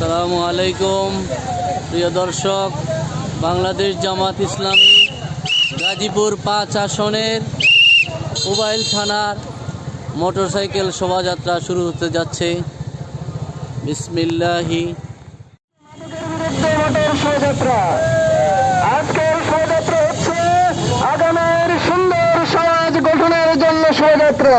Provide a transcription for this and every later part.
আসসালামু আলাইকুম, প্রিয় দর্শক, বাংলাদেশ জামাত ইসলামী, গাজীপুর পাঁচ আসনের মোবাইল থানার মোটরসাইকেল শোভাযাত্রা শুরু হতে যাচ্ছে। বিসমিল্লাহি। সুন্দর সমাজ গঠনের জন্য শোভাযাত্রা।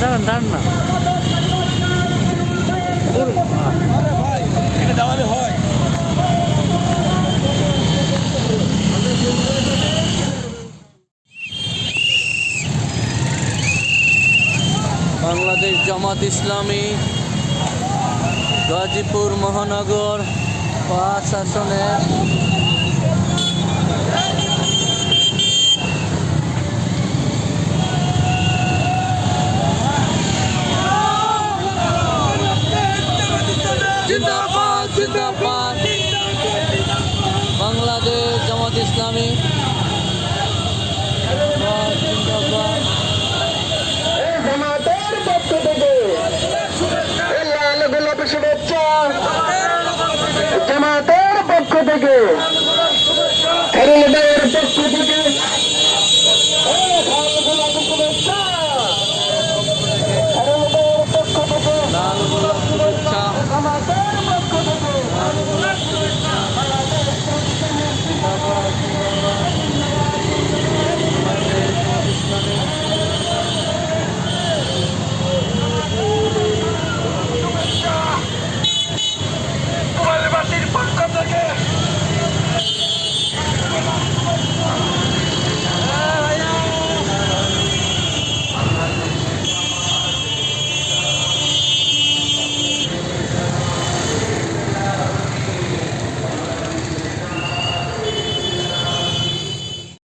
দাঁড়ান দাঁড়ান না। বাংলাদেশ জামাত ইসলামী গাজীপুর মহানগর পাঁচ আসনের জিন্দাবাদ জিন্দাবাদ। বাংলাদেশ জামাত ইসলামী। জিন্দাবাদ, জামাতের পক্ষ থেকে লাল গোলাপি শুভেচ্ছা। জামাতের পক্ষ থেকে